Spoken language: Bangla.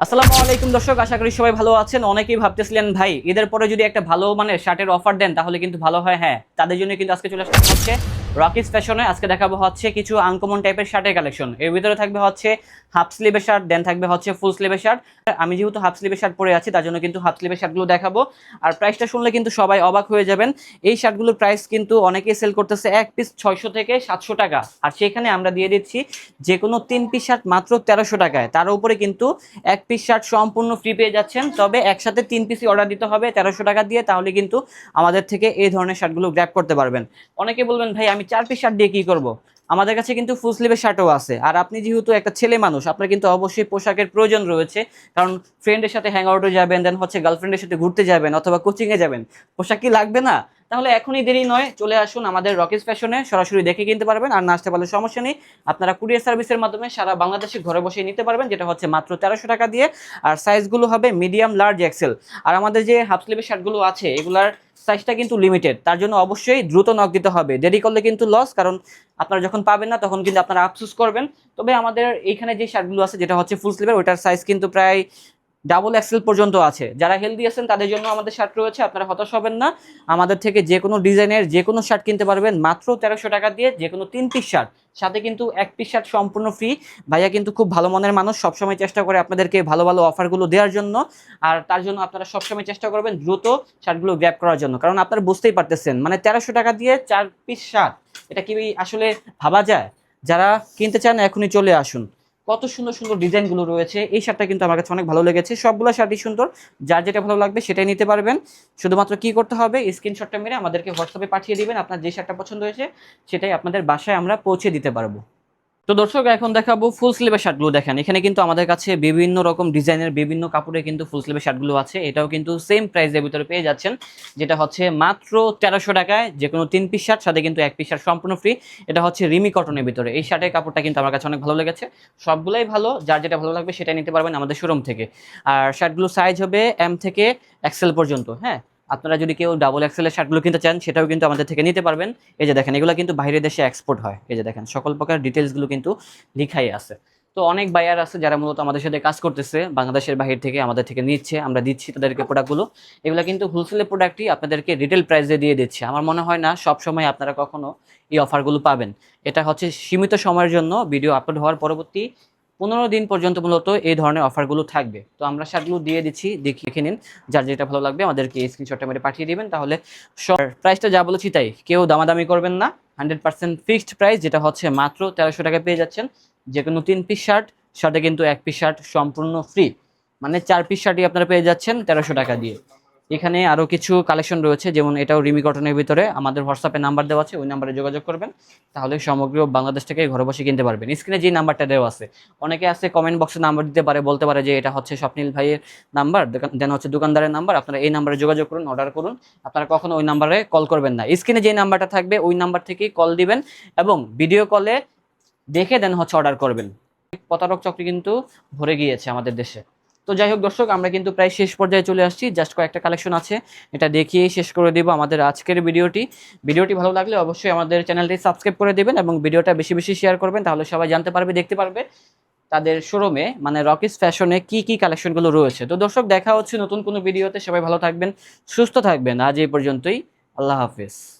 আসসালামু আলাইকুম দর্শক, আশা করি সবাই ভালো আছেন। অনেকেই ভাবতেছিলেন, ভাই, এদের পরে যদি একটা ভালো মানে শার্টের অফার দেন, তাহলে কিন্তু ভালো হয়। হ্যাঁ তাদের জন্য কিন্তু আজকে চলে আসতে হচ্ছে রকিস ফ্যাশনে আজকে দেখাবো হচ্ছে কিছু আনকমন টাইপের শার্টের কালেকশন এর ভিতরে থাকবে হচ্ছে হাফ স্লিভের শার্ট দেন থাকবে হচ্ছে ফুল স্লিভের শার্ট। আমি যেহেতু হাফ স্লিভের শার্ট পরে আছি তার জন্য কিন্তু হাফ স্লিভের শার্টগুলো দেখাবো। আর প্রাইসটা শুনলে কিন্তু সবাই অবাক হয়ে যাবেন। এই শার্টগুলোর প্রাইস কিন্তু অনেকেই সেল করতেছে এক পিস ছয়শো থেকে সাতশো টাকা। আর সেখানে আমরা দিয়ে দিচ্ছি যে কোনো তিন পিস শার্ট মাত্র তেরোশো টাকায়। তার উপরে কিন্তু এক পিস শার্ট সম্পূর্ণ ফ্রি পেয়ে যাচ্ছেন। তবে একসাথে তিন পিসই অর্ডার দিতে হবে তেরোশো টাকা দিয়ে, তাহলে কিন্তু আমাদের থেকে এই ধরনের শার্টগুলো গ্র্যাপ করতে পারবেন। অনেকে বলবেন, ভাই, আমি চার পিস শার্ট দিয়ে কি করব? আমাদের কাছে কিন্তু ফুল স্লিভের শার্টও আছে। আর আপনি যেহেতু একটা ছেলে মানুষ, আপনার কিন্তু অবশ্যই পোশাকের প্রয়োজন রয়েছে। কারণ ফ্রেন্ডের সাথে হ্যাং আউটে যাবেন দেন হচ্ছে গার্লফ্রেন্ডের সাথে ঘুরতে যাবেন অথবা কোচিংয়ে যাবেন। পোশাক কি লাগবে না? তাহলে এখনই দেরি নয়, চলে আসুন আমাদের রকেস ফ্যাশনে সরাসরি দেখে কিনতে পারবেন, আর না আসতে পারলে সমস্যা নেই। আপনারা কুরিয়ার সার্ভিসের মাধ্যমে সারা বাংলাদেশে ঘরে বসে নিতে পারবেন, যেটা হচ্ছে মাত্র তেরোশো টাকা দিয়ে। আর সাইজগুলো হবে মিডিয়াম লার্জ এক্সেল আর আমাদের যে হাফ স্লিভের শার্টগুলো আছে, এগুলার সাইজটা কিন্তু লিমিটেড তার জন্য অবশ্যই দ্রুত নক দিতে হবে। দেরি করলে কিন্তু লস কারণ আপনারা যখন পাবেন না, তখন কিন্তু আপনারা আফসোস করবেন। তবে আমাদের এইখানে যে শার্টগুলো আছে, যেটা হচ্ছে ফুল স্লিভের ওটার সাইজ কিন্তু প্রায় ডাবল এক্সেল পর্যন্ত আছে। যারা হেলদি আছেন, তাদের জন্য আমাদের শার্ট রয়েছে, আপনারা হতাশ হবেন না। আমাদের থেকে যে কোনো ডিজাইনের যে কোনো শার্ট কিনতে পারবেন, মাত্র তেরোশো টাকা দিয়ে যে কোনো তিন পিস শার্ট সাথে কিন্তু এক পিস শার্ট সম্পূর্ণ ফ্রি ভাইয়া কিন্তু খুব ভালো মনের মানুষ, সবসময় চেষ্টা করে আপনাদেরকে ভালো ভালো অফারগুলো দেওয়ার জন্য। আর তার জন্য আপনারা সবসময় চেষ্টা করবেন দ্রুত শার্টগুলো গ্র্যাপ করার জন্য। কারণ আপনারা বুঝতেই পারতেছেন মানে তেরোশো টাকা দিয়ে চার পিস শার্ট এটা কি আসলে ভাবা যায়? যারা কিনতে চান, এখনই চলে আসুন। কত সুন্দর সুন্দর ডিজাইনগুলো রয়েছে। এই শার্টটা কিন্তু আমার কাছে অনেক ভালো লেগেছে। সবগুলো শার্টই সুন্দর। যার যেটা ভালো লাগবে সেটাই নিতে পারবেন। শুধুমাত্র কি করতে হবে? স্ক্রিনশটটা মেরে আমাদেরকে হোয়াটসঅ্যাপে পাঠিয়ে দিবেন। আপনার যে শার্টটা পছন্দ হয়েছে, সেটাই আপনাদের বাসায় আমরা পৌঁছে দিতে পারব। তো দর্শক, এখন দেখাবো ফুল স্লিভের শার্টগুলো দেখেন। এখানে কিন্তু আমাদের কাছে বিভিন্ন রকম ডিজাইনের বিভিন্ন কাপড়ে কিন্তু ফুল স্লিভের শার্টগুলো আছে। এটাও কিন্তু সেম প্রাইসের ভিতরে পেয়ে যাচ্ছেন, যেটা হচ্ছে মাত্র তেরোশো টাকায় যে কোনো তিন পিস শার্ট সাথে কিন্তু এক পিস শার্ট সম্পূর্ণ ফ্রি এটা হচ্ছে রিমি কটনের ভিতরে। এই শার্টের কাপড়টা কিন্তু আমার কাছে অনেক ভালো লেগেছে। সবগুলোই ভালো, যার যেটা ভালো লাগবে সেটাই নিতে পারবেন আমাদের শোরুম থেকে। আর শার্টগুলো সাইজ হবে এম থেকে এক্সেল পর্যন্ত হ্যাঁ? আপনারা যদি কেউ ডাবল এক্সেলের শার্টগুলো কিনতে চান, সেটাও কিন্তু আমাদের থেকে নিতে পারবেন। এই যে দেখেন, এগুলো কিন্তু বাইরের দেশে এক্সপোর্ট হয়। এই যে দেখেন, সকল প্রকার ডিটেলসগুলো কিন্তু লিখাই আছে। তো অনেক বায়ার আছে যারা মূলত আমাদের সাথে কাজ করতেছে, বাংলাদেশের বাহির থেকে, আমাদের থেকে নিচ্ছে, আমরা দিচ্ছি তাদেরকে প্রোডাক্টগুলো এগুলো কিন্তু হোলসেলের প্রোডাক্টই আপনাদেরকে রিটেল প্রাইসে দিয়ে দিচ্ছে। আমার মনে হয় না সব সময় আপনারা কখনো এই অফারগুলো পাবেন। এটা হচ্ছে সীমিত সময়ের জন্য ভিডিও আপলোড হওয়ার পরবর্তী পনেরো দিন পর্যন্ত মূলত এই ধরনের অফারগুলো থাকবে। তো আমরা শার্টগুলো দিয়ে দিচ্ছি, দেখি দেখে নিন যার যেটা ভালো লাগবে, আমাদেরকে স্ক্রিনশটটা মেরে পাঠিয়ে দিবেন। তাহলে প্রাইসটা যা বলেছি তাই, কেউ দামাদামি করবেন না। হান্ড্রেড পার্সেন্ট ফিক্সড প্রাইস যেটা হচ্ছে মাত্র তেরোশো টাকা পেয়ে যাচ্ছেন। যে কোনো তিন পিস শার্ট সাথে কিন্তু এক পিস শার্ট সম্পূর্ণ ফ্রি মানে চার পিস শার্টই আপনারা পেয়ে যাচ্ছেন তেরোশো টাকা দিয়ে। এখানে আরও কিছু কালেকশন রয়েছে, যেমন এটাও রিমি কটনের ভিতরে। আমাদের হোয়াটসঅ্যাপে নাম্বার দেওয়া আছে, ওই নাম্বারে যোগাযোগ করবেন, তাহলে সমগ্র বাংলাদেশ থেকে ঘরে বসে কিনতে পারবেন। স্ক্রিনে যে নাম্বারটা দেওয়া আছে, অনেকে আছে কমেন্ট বক্সে নাম্বার দিতে পারে, বলতে পারে যে এটা হচ্ছে স্বপ্নিল ভাইয়ের নাম্বার দেন হচ্ছে দোকানদারের নাম্বার আপনারা এই নাম্বারে যোগাযোগ করুন অর্ডার করুন, আপনারা কখনো ওই নাম্বারে কল করবেন না। স্ক্রিনে যে নাম্বারটা থাকবে, ওই নাম্বার থেকেই কল দিবেন এবং ভিডিও কলে দেখে দেন হচ্ছে অর্ডার করবেন। প্রতারক চক্র কিন্তু ভরে গিয়েছে আমাদের দেশে। তো যাই হোক দর্শক, আমরা কিন্তু প্রায় শেষ পর্যায়ে চলে আসছি। জাস্ট কয়েকটা কালেকশন আছে। এটা দেখিয়েই শেষ করে দিব আমাদের আজকের ভিডিওটি। ভিডিওটি ভালো লাগলে অবশ্যই আমাদের চ্যানেলটি সাবস্ক্রাইব করে দেবেন এবং ভিডিওটা বেশি বেশি শেয়ার করবেন, তাহলে সবাই জানতে পারবে, দেখতে পারবে তাদের শোরুমে মানে রকিস ফ্যাশনে কি কি কালেকশনগুলো রয়েছে। তো দর্শক, দেখা হচ্ছে নতুন কোনো ভিডিওতে। সবাই ভালো থাকবেন, সুস্থ থাকবেন। আজ এই পর্যন্তই। আল্লাহ হাফিজ।